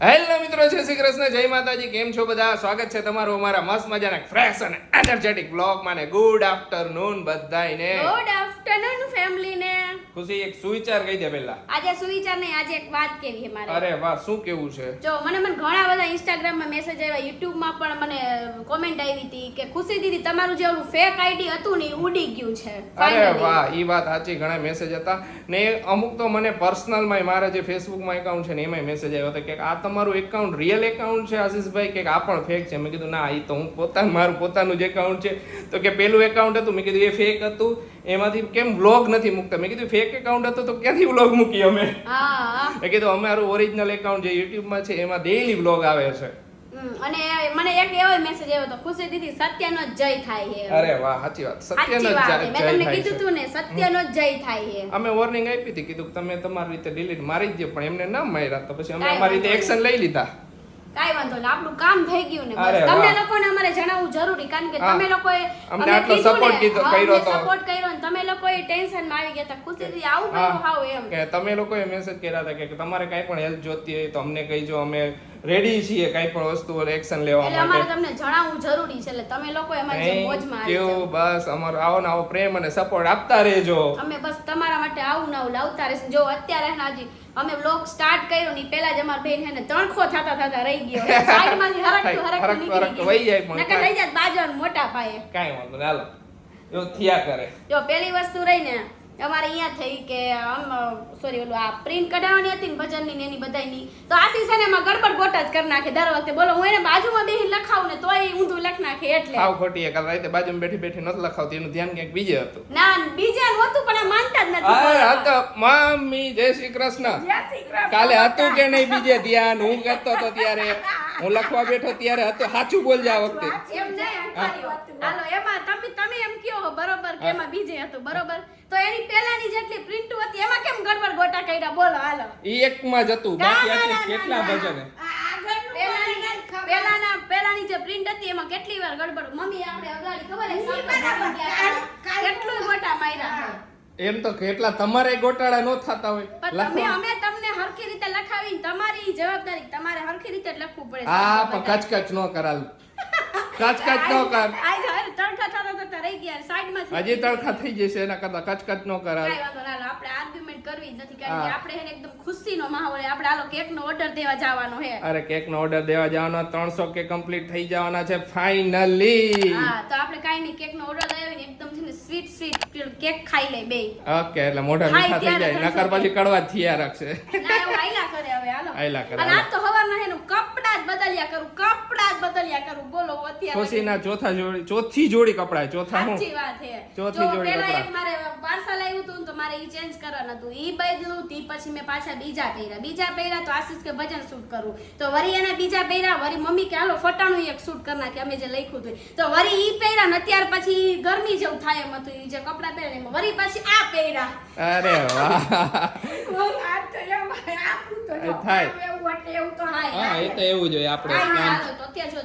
Hello મિત્રો, જય શ્રી કૃષ્ણ, જય માતાજી, કેમ છો બધા? સ્વાગત છે તમારું અમારા મસ્ત મજાના ફ્રેશ અને એનર્જેટિક બ્લોગમાં ને ગુડ આફ્ટરનૂન બધાને ગુડ ખુશી એક સુવિચાર કહી દે પહેલા. આજે સુવિચાર નહીં આજે એક વાત કેવી છે મારે? અરે વાહ શું કેવું છે? જો મને મને ઘણા બધા ઇન્સ્ટાગ્રામમાં મેસેજ આવ્યા યુટ્યુબમાં પણ મને કોમેન્ટ આવી હતી કે ખુશી દીદી તમારું જે ઓલું ફેક આઈડી હતું ને ઉડી ગયું છે અરે વાહ ઈ વાત સાચી ઘણા મેસેજ હતા. ને અમુક તો મને પર્સનલમાં મારા જે ફેસબુકમાં એકાઉન્ટ છે ને એમાંય મેસેજ આવ્યો હતો કે આ તમારું એકાઉન્ટ રિયલ એકાઉન્ટ છે આશીષભાઈ? કે આ પણ ફેક છે. મેં કીધું ના એ તો હું પોતાનું મારું પોતાનું જ એકાઉન્ટ છે. તો કે પેલું એકાઉન્ટ હતું? મેં કીધું એ ફેક હતું. એમાંથી કેમ બ્લોગ નથી મૂકતા? મેં કીધું ફેક એકાઉન્ટ હતો તો ક્યાંથી વ્લોગ મૂકી અમે? મેં કીધું અમારું ઓરિજિનલ એકાઉન્ટ જે યુટ્યુબમાં છે એમાં ડેઈલી વ્લોગ આવે છે. અને મને એક એવો મેસેજ આવ્યો હતો ખુશી દીદી સત્યનો જય થાય છે અરે વાહ સાચી વાત. સત્યનો જય થાય મેં તમને કીધું છે. તું ને સત્યનો જય થાય છે અમે વોર્નિંગ આપી હતી કીધું કે તમે તમારી રીતે ડિલીટ મારી દો પણ એમને ના માર્યા તો પછી અમે અમારી રીતે એક્શન લઈ લીધા. કાઈ વાંધો નહીં આપણું કામ થઈ ગયું ને બસ. તમને લોકોને અમારે જણાવવું જરૂરી કારણ કે તમે લોકોએ અમને આટલો સપોર્ટ કર્યો તો. સપોર્ટ કર્યો ને તમે લોકોએ ટેન્શનમાં આવી ગયા હતા. ખુશીથી આવું કર્યું હાવ એમ. કે તમે લોકોએ મેસેજ કર્યા હતા કે તમારે કાંઈ પણ હેલ્પ જોતી હોય તો અમને કહીજો અમે રેડી છીએ કાંઈ પણ વસ્તુ એક્શન લેવા એટલે અમારે તમને જણાવવું જરૂરી છે એટલે તમે લોકો અમારી જે મોજમાં આવી જાઓ. બસ અમારો આવો ને આવો પ્રેમ અને સપોર્ટ આપતા રહેજો. અમે બસ તમારા માટે આવું નવું લાવતા રહેશું. જો અત્યારે ને હજી અમે વ્લોગ સ્ટાર્ટ કર્યો ની પેલા પહેલા જ અમાર બેન હેને તણખો થતા થતા રહી ગયો. સાઈડમાંથી હરકતું હરકતું નીકળી પણ નકર રહી જાત બાજુ મોટા પાયે. કાઈ વાંધો નહીં એવું થયા કરે. જો પેલી વસ્તુ રહી ને અમારે અહીંયા થઈ કે આમ સોરી ઓલું આ પ્રિન્ટ કઢાવવાની હતી ને ભજનની ને એની બધાયની તો આશીષ છે ને એમાં ગડબડ ગોટા જ કરી નાખે દર વખતે. બોલો હું એને બાજુમાં બેસી લખાવું ને તોય ઊંધું લખ નાખે એટલે. આવ ખોટી એક રાતે બાજુમાં બેઠી બેઠી નથી લખાવતી એનું ધ્યાન ક્યાંક બીજે હતું. ના બીજા નહોતું પણ આ માનતા જ નથી અરે બોલવા. તો મમ્મી જય શ્રી કૃષ્ણ. જય શ્રી કૃષ્ણ. કાલે હતું કે નહીં બીજે ધ્યાન? હું કરતો તો ત્યારે. હું લખવા બેઠો ત્યારે હતો સાચું બોલજે આ વખતે. એમ નહીં હાલો એમાં તમે તમે એમ કયો બરોબર કે એમાં બીજે હતો બરોબર? તો એની પહેલાની જેટલી પ્રિન્ટ હતી એમાં કેમ ગડબડ ગોટા કર્યા? બોલો હાલો. ઈ એકમાં જ હતું બાકી આટલી કેટલા ભજન? પહેલાની પહેલાના જે પ્રિન્ટ હતી એમાં કેટલી વાર ગડબડ મમ્મી આપણે અગાડી ખબર. કેટલું ગોટા માર્યા. છે. એમ તો કેટલા તમારે ગોટાળા નો થતા હોય. તમે અમે તમને હરખી રીતે લખાવી તમારી જવાબદારી તમારે હરખી રીતે લખવું પડે. હા પણ કચકચ નો કરાલ. કચકચ નો કર આજ હવે તડકા રહી ગયા સાઈડમાં હજી તડકા થઈ જશે એના કરતા કચકચ નો કરાય. કાંઈ વાંધો ના આપણે આર્ગ્યુમેન્ટ કરવી જ નથી કારણ કે આપણે એને એકદમ ખુશીનો માહોલ આપણે આલો કેક નો ઓર્ડર દેવા જવાનો છે. અરે કેક નો ઓર્ડર દેવા જવાનો ત્રણસો કે કમ્પ્લીટ થઈ જવાના છે ફાઇનલી હા તો આપણે કાઈ નહીં કેકનો ઓર્ડર દઈ ને એકદમ છે ને સ્વીટ સ્વીટ કેક ખાઈ લે બે. ઓકે એટલે મોઢા મીઠા થઈ જાય નકર પછી કડવા થિયા રાખશે. ના એવું આઈલા કરે હવે હાલો. આઈલા કરે, અને આ તો હવાના હેનું કપડા જ બદલ્યા કરું કપડા જ બદલ્યા કરું. બોલો અત્યારે ખુશીના ચોથા જોડી ચોથી જોડી કપડા ચોથા હું? સાચી વાત છે. ચોથી જોડી પેલા એક મારે પાર્સલ આવ્યું હતું તો મારે ઈ ચેન્જ કરવાનું હતું. ઈ બદલું તી પછી મેં પાછા બીજા પહેર્યા. બીજા પહેર્યા તો આશીષ કે ભજન શૂટ કરું. તો વરી એના બીજા પહેર્યા વરી મમ્મી કે હાલો ફટાણું એક શૂટ કરી નાખે. અમે જે લખ્યું હતું તો વરી ઈ પહેર્યા ને અત્યાર પછી ગરમી જેવું થાય એમ હતું ઈ જે કપડાં પહેર્યા એમાં. વરી પછી આ પહેર્યા. અરે વાહ. આ તો એમ આ તો એવું તો હા એ ના, કામ જોઈએ આપણે.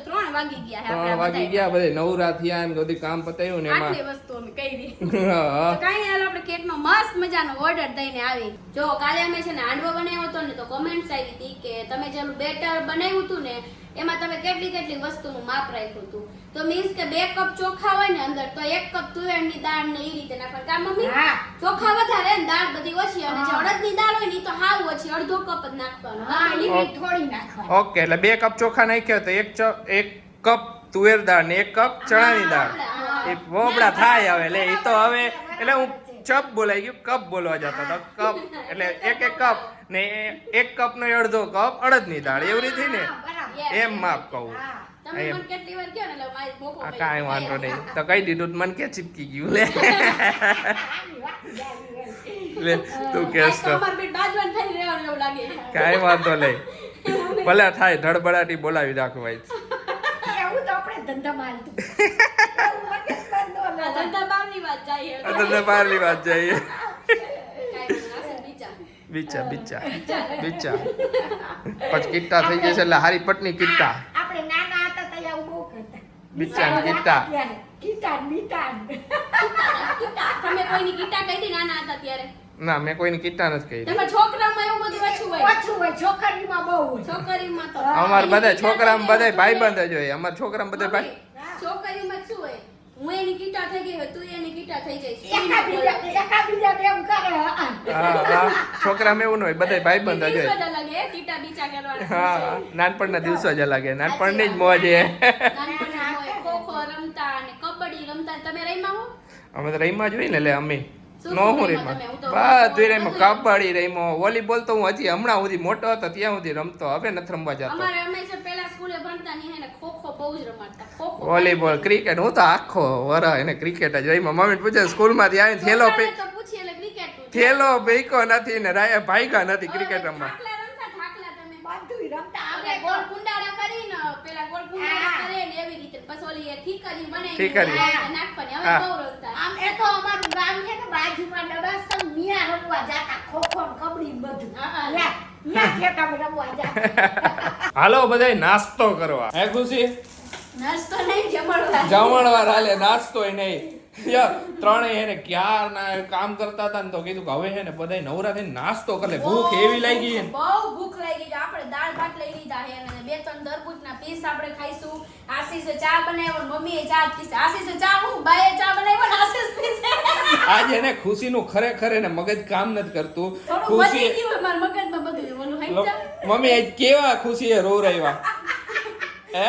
ત્રણ વાગી ગયા ત્રણ વાગી ગયા બધે નવરા થયા ને બધું કામ પતાવ્યું ને એમાં. વસ્તુ અમે કરી. કાંઈ નહીં, આપણે કેકનો મસ્ત મજાનો ઓર્ડર દઈને આવી. જો કાલે અમે છે ને હાંડવો બનાવ્યો હતો ને તો કોમેન્ટ્સ આવી હતી કે તમે જેનું બેટર બનાવ્યું હતું ને એમાં તમે કેટલી કેટલી વસ્તુનું માપ રાખ્યું હતું. તો મીન્સ કે બે કપ ચોખા હોય ને અંદર તો એક કપ તુવેરની દાળ ને એ રીતે નાખવાનું. કા મમ્મી? ચોખા વધારે ને દાળ બધી ઓછી અને જે અડદની દાળ હોય ને ઈ તો હાવ ઓછી અડધો કપ જ નાખવાનો હા, હા, લીલી થોડી નાખવાની. ઓકે. એટલે બે કપ ચોખા નાખ્યો તો એક એક કપ તુવેર દાળ ને એક કપ ચણાની દાળ. એ બોબડા થાય હવે એટલે એ તો હવે એટલે હું ચપ બોલાઈ ગયું કપ બોલવા જતો હતો કપ એટલે એક એક કપ ને એક કપ નો અડધો કપ અડદની દાળ એવી રીતે ને. એમ માપ કહું. તમે. મને કેટલી વાર કહો ને એટલે મારી મોકો આ કાંઈ વાંધો નહીં તો કહી દીધું તો મને કે ચીપકી ગયું લે. લે તું કેસ તો તો બાજવાન થઈને રહેવાનું એવું લાગે છે. કાંઈ વાંધો નહીં ભલે થાય ધડબડાટી બોલાવી રાખો ભાઈ એવું તો આપણે ધંધામાં હાલતું. એવું મગજમાં ન આ લેવાય. ધંધા બહારની વાત જાય છે. તમને બહારની વાત જઈએ કાંઈ. બીચા બીચા બીચા પછી કિટ્ટા થઈ જશે એટલે હારી પટની કિટ્ટા આપણે નાના હતા ત્યારે આવું બહુ કરતા. બીટા ને નિશાળો ગીતા. હતા ત્યારે. ગીતા. તમે કોઈની ગીતા કહી દી નાના હતા ત્યારે ના મેં કોઈની કીટા નથી કહી તમે છોકરામાં એવું બધું ઓછું હોય ઓછું હોય છોકરીમાં બહુ હોય છોકરીમાં તો અમાર બધા છોકરામાં બધા ભાઈબંધ જ હોય અમાર છોકરામાં બધા ભાઈ છોકરીમાં શું હું એની કીટા થઈ ગઈ હોય તું એની કીટા થઈ જઈશ એકાબીજા એકાબીજાને એમ કરે. હા. હા. હા છોકરામાં એવું ન હોય બધા ભાઈબંધ જ હોય. જ કરવાના હા દિવસો. નાનપણના દિવસો જ અલગ હે. નાનપણની જ મોજ હો. અમે તો રહીમાં જ હોય ને એટલે અમે. નો રમ્યા તમે? બધું રહીમાં કબડ્ડી રહીમાં વોલીબોલ તો હું હજી હમણાં સુધી મોટો હતો ત્યાં સુધી રમતો. હવે નથી રમવા જતો. Volleyball cricket. હું તો આખો વર એને ક્રિકેટ જ રહીમાં મમ્મી પૂછે સ્કૂલમાંથી આવી થેલો. થેલો બેકો નથી ને રાય ભાઈગા નથી ક્રિકેટ રમવા ઠાકલા રમતા, ઠાકલા તમે. બધુંય રમતા આપણે આપણે ગોળ કુંડાળા કરીને, પેલા ગોળ કુંડાળા હા. કરે ને એવી રીતે. પછી ઓલી ઠીકરી બનાવીને ઠીકરી. નાખવાની. હવે બહુ રમતા. આમ એ તો અમારું ગામ છે ને બાજુમાં ડબાસમ ન્યા રમવા જાતા ખોખો ને કબડ્ડી ને બધું હા, હા. ન્યા ન્યા ખેતરમાં રમવા હાલો બધાય નાસ્તો કરવા હે ખુશી નાસ્તો નહીં જમણવાર. જમણવાર હાલે નાસ્તો નહીં યાર ત્રણેય એને ક્યારના કામ કરતા હતા ને તો કીધું કે હવે ને બધાય નવરા થઈને નાસ્તો કરે ભૂખ એવી લાગી બહુ ભૂખ લાગી છે. આપણે દાળ ભાત લઈ લીધા છે અને બે ત્રણ તરબૂચના પીસ આપણે ખાઈશું. આશીષે ચા બનાવ્યો મમ્મીએ ચા પીસ આશીષે ચા હું? બાએ ચા બનાવ્યો ને આશીષ પીસે? આજે એને ખુશીનું ખરેખર એને મગજ કામ નથી કરતું. ખુશી મગજમાં બધું. મમ્મી કેવા ખુશીએ રો રહ્યા? હે?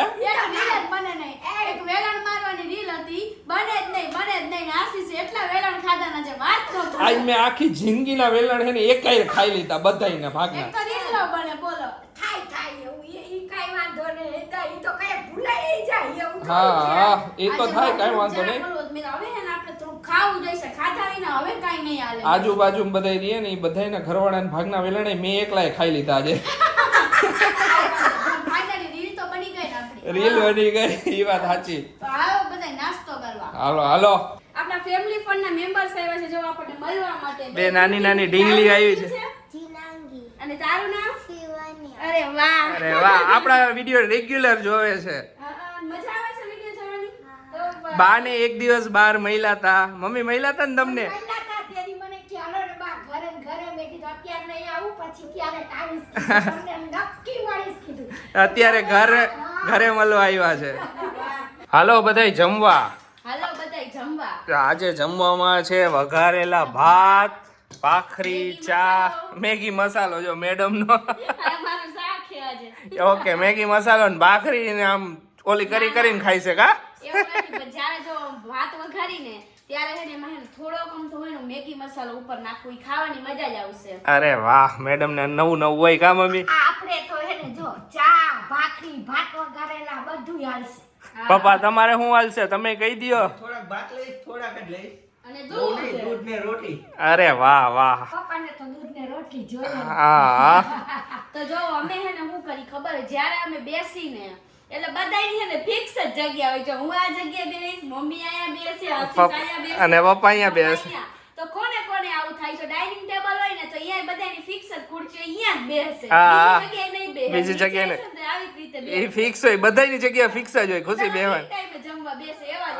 બને નહીં એક વેલણ મારવાની રીલ હતી બને જ નહીં બને જ નહીં ને આશીષે એટલા વેલણ ખાધાના છે વાત તો. આજ મેં આખી જિંદગીના વેલણ હે ને એકાય ખાઈ લીધા બધાયના એક ભાગના તો રીલ બને બોલો. ખાઈ ખાઈ એવું એ ઈ કાંઈ વાંધો ને એ તો ઈ તો કઈ ભૂલાઈ જાય એવું હા હા એ તો થાય બહુ વાંધો નહીં. હવે હે ને આપણે થોડું ખાવું જોઈશે ખાધા વિના હવે કાંઈ નહીં હાલે. આજુબાજુ બધાય રહીએ ને એ બધાયના ઘરવાળાના ભાગના વેલણે મેં એકલાય ખાઈ લીધા આજે. રીલ તો બની ગઈ ને આપણી. રીલ બની ગઈ એ વાત સાચી. હાલો બધા નાસ્તો કરવા. હાલો હાલો. ફેમિલી ફંડ ના મેમ્બર્સ આવ્યા છે જો આપણને મળવા માટે. બે નાની નાની ઢીંગલી આવી છે. જીનાંગી અને તારું નામ? શિવાની. અરે વાહ. અરે વાહ આપણા વીડિયો રેગ્યુલર જોવે છે. મજા આવે છે વિડિયો જોવાની? બા ને એક દિવસ બાર મહિલા તા. મમ્મી મહિલા તા ને તમને? પહેલા તા તેરી મને કે હાલો ને બા ઘરે ઘરે. મેં કીધું અત્યારે ઘર ઘરે મળવા આવ્યા છે. હાલો બધાય જમવા. આજે જમવામાં છે વઘારેલા ભાત ભાખરી ચા મેગી મસાલો જો મેડમ નો મારું શાક છે આજે. ઓકે મેગી મસાલો ને ભાખરી ને આમ ઓલી કરી કરીને ખાઈ છે કા? જ્યારે જો ભાત વઘારીને ત્યારે છે ને એમાં છે ને થોડોક આમ તો હોય મેગી મસાલો ઉપર નાખવું ઈ ખાવાની મજા જ આવશે. અરે વાહ મેડમ ને નવું નવું હોય કા મમ્મી? આપણે તો હે ને જો ચા ભાખરી ભાત વઘારેલા બધું હાલશે. પપ્પા તમારે શું હાલશે તમે કહી દ્યો. થોડાક ભાત લઈશ થોડાક જ લઈશ. અને બહુ દૂધ નહીં દૂધ ને રોટી. અરે વાહ વાહ. પપ્પાને તો દૂધ ને રોટલી જોઈએ. હા. તો જો અમે હે ને શું કરી ખબર? જ્યારે અમે બેસીને એટલે બધાયની છે ને ફિક્સ જ જગ્યા હોય છે. હું આ જગ્યાએ બેસીશ મમ્મી અહીંયા બેસે આશીષ પપ- બેસે. અને પપ્પા અહીંયા બેસી. બેસે. તો કોને કોને આવું થાય? છે ડાઇનિંગ ટેબલ હોય ને તો અહીંયા બધાની ફિક્સ જ ખુરશી અહીંયા જ બેસે. હા. બીજી જગ્યાએ નહીં બેસે. બીજી જગ્યાએ આવી એ ફિક્સ હોય બધાની જગ્યા ફિક્સ જ હોય ખુશી બેહવાન. ટાઈમે જમવા બેસે એવા.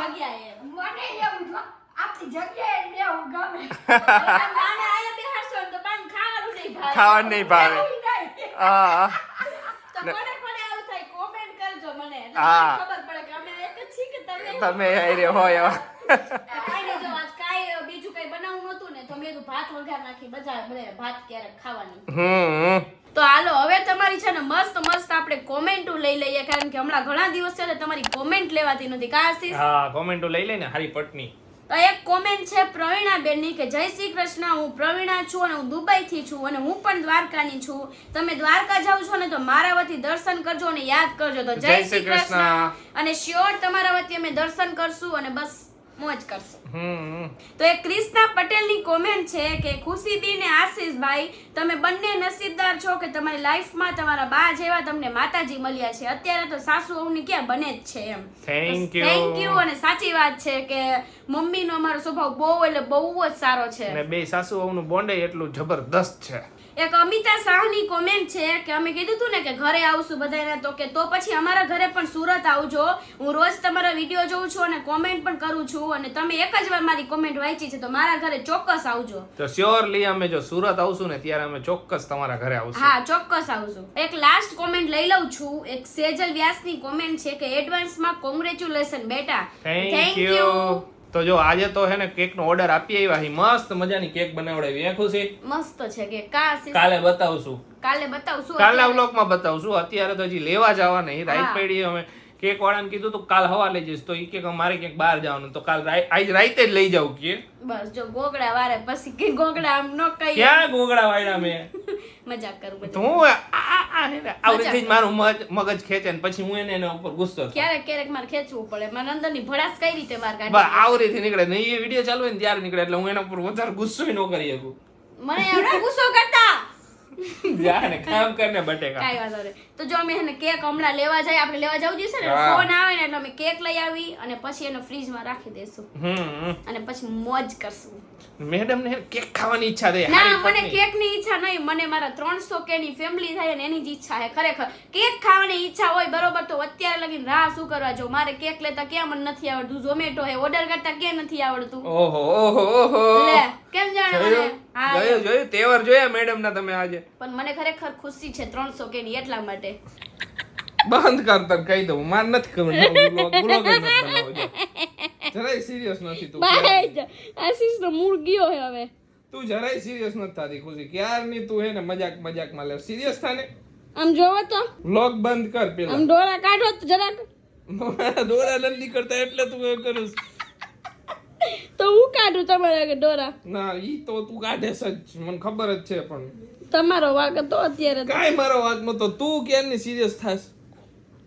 જગ્યાએ મને એવું જો આપણી જગ્યાએ બેહું ગમે. તો ખાવાનું નહીં ભાવે. ખાવાનું નહીં ભાવે. હા. તો કોને કોને આવું થાય? કોમેન્ટ કરજો મને. એટલે હા. મને ખબર પડે કે અમે એક જ છીએ કે તમે? તમે રહ્યો હોય એવા કાંઈ નહીં, જો આજ કાંઈ બીજું કાંઈ બનાવવું નહોતું ને તો મેં કીધું ભાત વઘાર નાખી બધા બધા ભાત ક્યારેક ખાવાની. હમ. તો હાલો હવે તમારી છે ને મસ્ત મસ્ત આપણે કોમેન્ટો લઈ લઈએ કારણ કે હમણાં ઘણા દિવસ છે તમારી કોમેન્ટ લેવાતી નથી. કા આશીષ? હા કોમેન્ટો લઈ લઈને હારી પટની. તો એક કોમેન્ટ છે પ્રવીણાબેનની કે જય શ્રી કૃષ્ણ હું પ્રવીણા છું અને હું દુબઈથી છું અને હું પણ દ્વારકાની છું. તમે દ્વારકા જાવ છો ને તો મારા વતી દર્શન કરજો અને યાદ કરજો. તો જય શ્રી કૃષ્ણ. અને શ્યોર તમારા વતી અમે દર્શન કરશું અને બસ. મોજ કરશું. તો એ ક્રિષ્ના પટેલની કોમેન્ટ છે કે ખુશીબી ને આશીષભાઈ તમે બંને નસીબદાર છો કે તમારી લાઈફમાં તમારા બા જેવા તમને માતાજી મળ્યા છે. અત્યારે તો સાસુ વહુની ક્યાં બને જ છે એમ. થેન્ક યુ થેન્ક યુ અને સાચી વાત છે કે મમ્મીનો અમારો સ્વભાવ બહુ એટલે બહુ જ સારો છે. અને બે સાસુ વહુનું બોન્ડે એટલું જબરદસ્ત છે. એક અમિતા શાહની કોમેન્ટ છે કે અમે કીધું હતું ને કે ઘરે આવશું બધાને તો કે તો પછી અમારા ઘરે પણ સુરત આવજો. હું રોજ તમારા વીડિયો જોઉં છું અને કોમેન્ટ પણ કરું છું અને તમે એક જ વાર મારી કોમેન્ટ વાંચી છે તો મારા ઘરે ચોક્કસ આવજો. તો શ્યોરલી અમે જો સુરત આવશું ને ત્યારે અમે ચોક્કસ તમારા ઘરે આવશું. હા ચોક્કસ આવશું. એક લાસ્ટ કોમેન્ટ લઈ લઉં છું. એક સેજલ વ્યાસની કોમેન્ટ છે કે એડવાન્સમાં કોંગ્રેચ્યુલેશન બેટા. થેન્ક યુ તો જો આજે તો હે ને કેક નો ઓર્ડર આપી આવ્યા હી. મસ્ત મજાની કેક બનાવડાવી. એ ખુશી? મસ્ત છે કે કાલે બતાવશું. કાલે બતાવશું કાલના અત્યારે. વ્લોગમાં બતાવશું. અત્યારે તો હજી લેવા જવા નહીં રાઈટ પડી અમે કેક વાળાને કીધું તો કાલ હવા લઈ જઈશ. તો એ કે મારે ક્યાંક બહાર જવાનું. તો કાલ આજ રાતે જ લઈ જાવ કે. બસ જો ગોગડા વારે પછી કે ગોગડા આમ નો કઈ ક્યાં ગોગડા વાળા મે? મજાક કરું તો આ- આ- આ હે ને આવી રીતે જ મારું મગજ ખેંચે ને પછી હું એને એના ઉપર ગુસ્સો. ક્યારેક ક્યારેક મારે ખેંચવું પડે. મારા અંદરની ભડાસ કઈ રીતે બહાર બસ કાઢી આવી નીકળે. નહીં એ વીડિયો ચાલુ હોય ને ત્યારે નીકળે. એટલે હું એના ઉપર વધારે ગુસ્સો ન કરી શકું. મને એવડો ગુસ્સો કરતા. જા ને કામ કરને બટેકા. કાંઈ વાંધો નહીં. તો જો અમે એને કેક હમણાં લેવા જાય આપણે લેવા જવું જોઈએ ને. ફોન આવે ને એટલે અમે કેક લઈ આવી અને પછી એને ફ્રીજમાં રાખી દેશું. અને પછી મોજ કરશું. મેડમ ને કેક ખાવાની ઈચ્છા થઈ ના મને. કેકની ઈચ્છા નહીં મને મારા ત્રણસો કે ની ફેમિલી થાય ને એની જ ઈચ્છા છે ખરેખર. કેક ખાવાની ઈચ્છા હોય બરોબર તો અત્યારે લગીને રાહ શું કરવા જો મારે કેક લેતા કેમ મને નથી આવડતું? ઝોમેટો હે ઓર્ડર કરતા કેમ નથી આવડતું? ઓહો ઓહો ઓહો. લે કેમ જાણે મને? જોયો? હા. જોયું તહેવાર જોયા મેડમ ના તમે આજે? પણ મને ખરેખર ખુશી છે ત્રણસો કે ની એટલા માટે. બંધ કર તને કહી દઉં. માર નથી ખબર બ્લોગ બ્લોગ નથી બનાવવો. જરાય સિરિયસ નથી તું આશીષ નો મૂળ ગયો હે હવે. તું જરાય સિરિયસ નથી થતી ખુશી. ક્યારની તું હે ને મજાક મજાકમાં લે? સિરિયસ થાને આમ જોવો તો. લોક બંધ કર પેલા. આમ ડોરા કાઢો તો જરાક. ડોરા નથી કરતા એટલે તું એ કરું તો હું કાઢું તમારા કે ડોરા ના ઈ તો તું કાઢે જ. મને ખબર જ છે પણ. તમારો વાક હતો અત્યારે કાઈ કાંઈ મારો વાંક તો તું ક્યારની સિરિયસ થાસ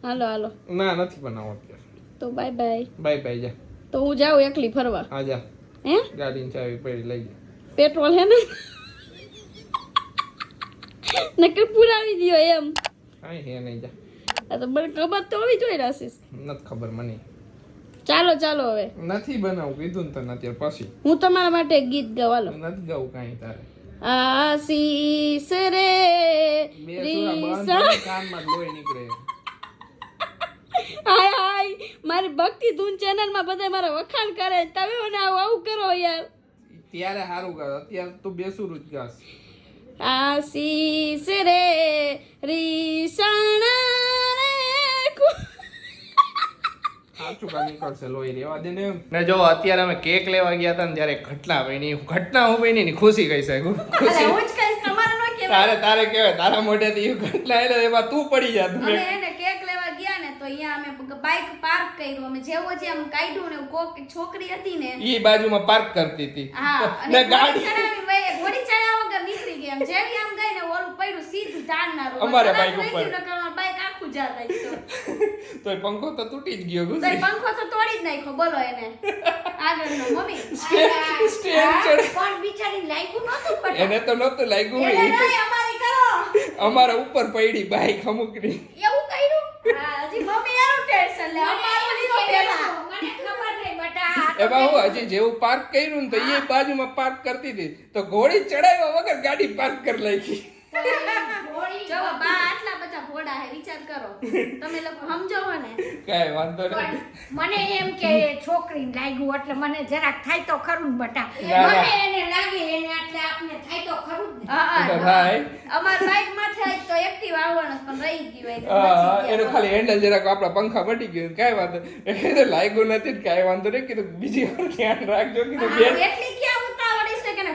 હાલો હાલો. ના નથી બનાવો અત્યારે. તો બાય બાય બાય બાય જા. તો હું જાઉં એકલી ફરવા. જા. હે? ગાડીની ચાવી પડી લઈ પેટ્રોલ હે ને? નકર પુરાવી દ્યો એમ. કાંઈ હે નહીં જા. આ તો મને ખબર તો હોવી જોઈએ આશીષ નથી ખબર મને. ચાલો ચાલો હવે. નથી બનાવું કીધું ને તને અત્યારે પછી. હું તમારા માટે ગીત ગવાલો નથી ગાવું કાઈ તારે. આશીષ રે કાનમાં લોહી નીકળે. હાય હાય. મારી ભક્તિ ધૂન ચેનલમાં બધા મારા વખાણ કરે તમે મને આવું આવું કરો યાર. ત્યારે સારું ગાસ અત્યારે તું બેસું જ ગાસ આશીષ રે રીસાણા રે સાચું નીકળશે લોહી રેવા દે ને ને જો અત્યારે અમે કેક લેવા ગયા હતા ને ત્યારે ઘટના બની. ઘટના હું બની ની ખુશી કહી શકું ખુશી હું જ કહીશ તમારે ન કહેવાય. તારે તારે કહેવાય તારા મોઢેથી ઘટના એટલે એમાં તું પડી જા અમે તમે એને કેક લેવા ગયા ને તો અહીંયા અમે બાઇક પાર્ક કર્યું. અમે જેવો જે આમ કાઢ્યું ને કોક છોકરી હતી ને ઈ બાજુમાં પાર્ક કરતી હતી. હા અને ગાડી ચડાવી ઘોડી ચડાવ્યા વગર નીકળી ગઈ. એમ જેવી આમ ગઈ ને ઓલું પડ્યું સીધું ધારનારું. અમારે જરાક bike રહી ઉપર. અમારું bike આખું ગયું. તો પંખો તો તૂટી જ ગયો તો પંખો તો તોડી જ નાખ્યો બોલો એને. આગળનો મમ્મી. સ્ટેન્ડ પણ બિચારી લાગ્યું નહોતું પણ એને તો નતું લાગ્યું એને કરો. અમારા ઉપર પડી બાઈક અમુકની. એવું કર્યું? હા, હજી ટેન્શન લે. અમારું લીધો પેલા. મને ખબર નહીં બટા એમાં હું હજી જેવું પાર્ક કર્યું ને તો એ બાજુમાં પાર્ક કરતી હતી. તો ઘોડી ચડાવ્યા વગર ગાડી પાર્ક કરી નાખી. જો બા આટલા બધા ભોળા હે વિચાર કરો. તમે લોકો સમજો હો ને કાંઈ વાંધો નહીં. મને એમ કે છોકરીને લાગ્યું એટલે મને જરાક થાય તો ખરું ને બટા. મને એને લાગે એને એટલે આપને થાય તો ખરું ને. હા. થાય. અમાર બાઈકમાં થાય તો એક્ટિવ આવવાનું પણ રહી ગયું એટલે એનું ખાલી હેન્ડલ જરાક આપણા પંખા મટી ગયું કઈ વાંધો એ કીધું લાગ્યું નથી કઈ વાંધો નહીં કીધું બીજી વાર ધ્યાન રાખજો કીધું એટલી ક્યાં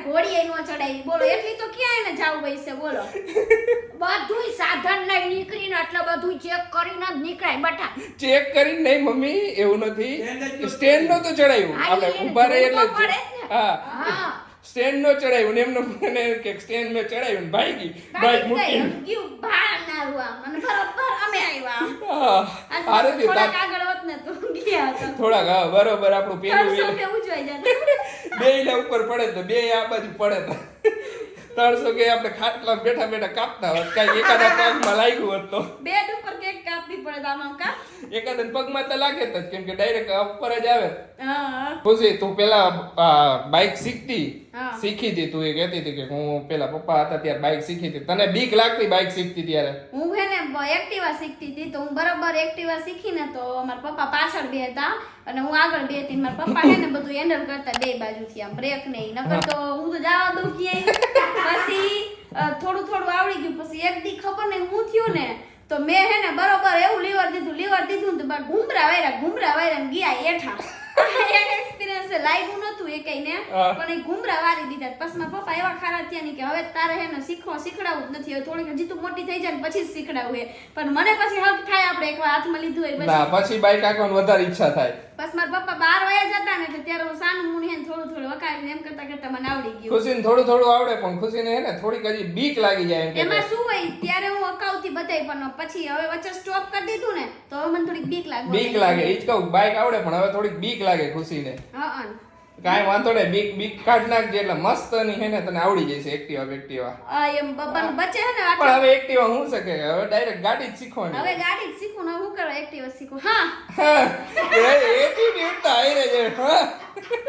ઘોડીએ નો ચડાવી. બોલો એટલી તો ક્યાં એને જાવું હશે બોલો. બધુંય સાધન લઈ નીકળીને એટલે બધું ચેક કરીને જ નીકળાય બટા. ચેક કરીને નહીં મમ્મી એવું નથી. સ્ટેન્ડ નતું ચડાવ્યું. હા, આપણે ઊભા રહીએ એટલે ને. હા. હા. સ્ટેન્ડ નો ચડાયું ને એમનો મને કે સ્ટેન્ડ મેં ચડાયું ને ભાગી. બાઈક મૂકી ગયું ભાળનારું આમ. મને બરોબર અમે આવ્યા આમ. હા આ સારું થયું થોડાક આગળ હોત ને તો ગયા હતા. થોડાક હા બરોબર આપણું પેલું બે ને ઉપર પડે તો બે આ બાજુ પડે તો. ત્રણસો કે આપણે ખાટલા બેઠા બેઠા કાપતા હોત. કાંઈ એકાદા પગમાં લાગ્યું હોત તો. બેડ ઉપર કેક કાપવી પડે આમ કા? એકાદા પગમાં તો લાગે જ કેમ કે ડાયરેક્ટ ઉપર જ આવે. હા. ખુશી તું પેલા બાઇક શીખતી. શીખી હતી તું એ કહેતી હતી કે હું પેલા પપ્પા હતા ત્યારે બાઇક શીખી હતી તને બીક લાગતી બાઇક શીખતી ત્યારે? હું હે ને એક્ટિવા શીખતી હતી તો હું બરાબર એક્ટિવા શીખીને તો મારા પપ્પા પાછળ બે હતા અને હું આગળ બે હતી. મારા પપ્પા હે ને બધું હેન્ડલ કરતા બે બાજુથી આમ બ્રેક નહીં નકર તો હું. તો જવા દઉં કે પછી થોડું થોડું આવડી ગયું. પછી એક દી ખબર નહીં હું થયું ને તો મેં હે ને બરોબર એવું લીવર દીધું લીવર દીધું ને તો ઘૂમરા વાયરા ઘૂમરા વાયરા ગયા એઠા એક્સપિરિયન્સ લાગ્યું નતું એ કઈ પણ એ ગુમરા વારી દીધા. પછી મારા પપ્પા એવા ખરા થયા ને કે હવે તારે હે ને શીખવા શીખડાવું જ નથી. હવે થોડીક હજી તું મોટી થઈ જાય ને પછી જ શીખડાવવું હે. પણ મને પછી હક થાય આપણે એકવાર હાથમાં લીધું હોય ના પછી. બાઈક આંકવાની વધારે ઈચ્છા થાય. બસ મારા પપ્પા બાર વયા જતા ને એટલે ત્યારે હું સાનું મુની હે થોડું થોડું વકાવીને એમ કરતા કરતા મને આવડી ગયું. ખુશીને થોડું થોડું આવડે પણ ખુશીને હે ને થોડીક હજી બીક લાગી જાય એમ એમાં શું હોય ત્યારે હું અકાઉથી બતાવી પણ પછી હવે વચ્ચે સ્ટોપ કરી દીધું ને તો હવે મને થોડીક બીક લાગે બીક લાગે ઈ જ કહું બાઈક આવડે પણ હવે થોડીક બીક લાગે ખુશીને. હા હા. કાંઈ વાંધો નહીં બીક બીક કાઢ નાખજે એટલે મસ્તની હે ને તને આવડી જશે એક્ટિવા બેક્ટિવા આ એમ બબન બચે હે ને પણ હવે એક્ટિવા હું શકે? હવે ડાયરેક્ટ ગાડી જ શીખવાની. હવે ગાડી જ શીખું ને હું કરો એક્ટિવા શીખું? હા. એટીટ્યુડ તો આઈ રહે.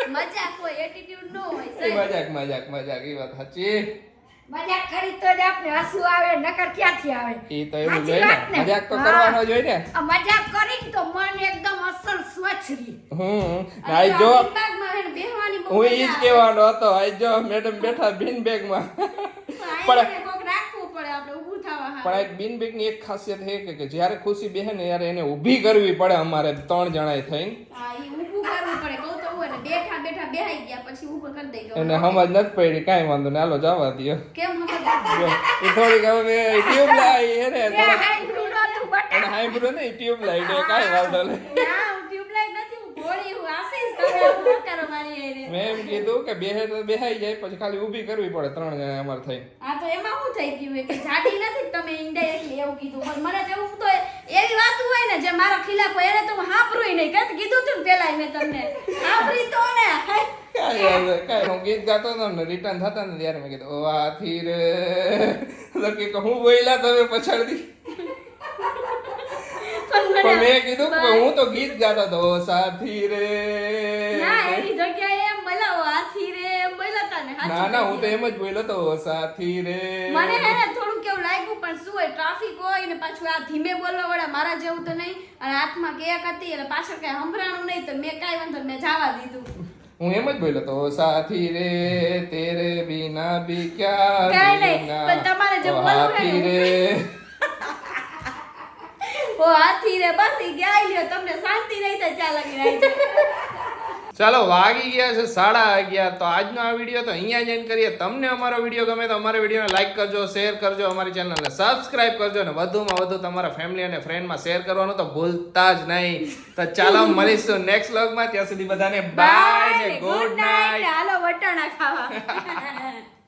મજાક હોય એટીટ્યુડ નો હોય મજાક મજાક મજાક એ વાત સાચી. મજાક કરી તો જ આપણે હસવું આવે નકર ક્યાંથી આવે? એ તો એવું જોઈએ ને? મજાક તો કરવાનો જોઈએ ને. આ મજાક કરી તો મન એકદમ અસલ સ્વચ્છ રહી. હમ. આઈ જો. દિમાગમાં બેહવાની હું ઈ જ કહેવાનો હતો. આઈ જો મેડમ બેઠા બિન બેગમાં. પણ પણ- એક બિન બેગની એક ખાસિયત છે કે- કે જ્યારે ખુશી બેહે ને ત્યારે એને ઊભી કરવી પડે અમારે ત્રણ જણાએ થઈને હા, ઈ ઊભું કરવું પડે કહું તો હું એને બેઠા બેઠા બેહાઈ ગયા પછી ઊભું કરી દેજો એને સમજ નથી પડી કાંઈ વાંધો નહીં. હાલો જવા દ્યો. કેમ સમજ એ થોડીક હવે ટ્યુબ લાઈ એ. એને નહીં ટ્યુબ લાઈ એટલે કાંઈ વાંધો નહીં. ના હું હું હું ન. મેં કીધું કે બેહે તો બેહાઈ જાય પછી ખાલી ઊભી કરવી પડે ત્રણ જણા અમારે થઈ તો એમાં શું થઈ ગયું કે જાડી નથી તમે ઇનડાયરેક્ટલી એવું કીધું પણ મને તો એવું તો એવી વાત હોય ને જે મારા ખિલાફ એને તો હું હાંભળુંય નહીં. કાંઈ કીધું તું ને પેલા મેં તમને. તો ને. કાંઈ કાંઈ હું ગીત ગાતો હતો ને રિટર્ન થતા ને ત્યારે મેં કીધું ઓ રે તો કે હું બોલ્યા તમે પછાડથી પણ મેં કીધું કે હું તો ગીત ગાતો હતો સાથી રે એની જગ્યાએ એમ બોલાવો રે એમ ને ના ના હું તો એમ જ બોલ્યો તો સાથી રે મને હે ને થોડું કેવું લાગ્યું પણ શું હોય ટ્રાફિક હોય ને પાછું આ ધીમે બોલવા વાળા મારા જેવું તો નહીં અને હાથમાં કેક હતી એટલે પાછળ કઈ સંભળાણું નહીં તો મેં કાંઈ વાંધો મેં જવા દીધું. હું એમ જ બોલ્યો તો સાથી રે તેરે બિના બી ક્યા હાથી રે. ઓ હાથી રે બસ ગયા તમને શાંતિ નહીં તો ચાલ લગી રહી ચાલો વાગી ગયા છે સાડા અગિયાર. તો આજનો આ વીડિયો તો અહીંયા જ કરીએ. તમને અમારો વીડિયો ગમે તો અમારા વિડીયોને લાઇક કરજો શેર કરજો અમારી ચેનલને સબસ્ક્રાઇબ કરજો અને વધુમાં વધુ તમારા ફેમિલી અને ફ્રેન્ડમાં શેર કરવાનું તો ભૂલતા જ નહીં. તો ચાલો મળીશું નેક્સ્ટ વ્લોગમાં ત્યાં સુધી બધાને બાય ગુડ નાઇટ હાલો વટાણા ખાવા.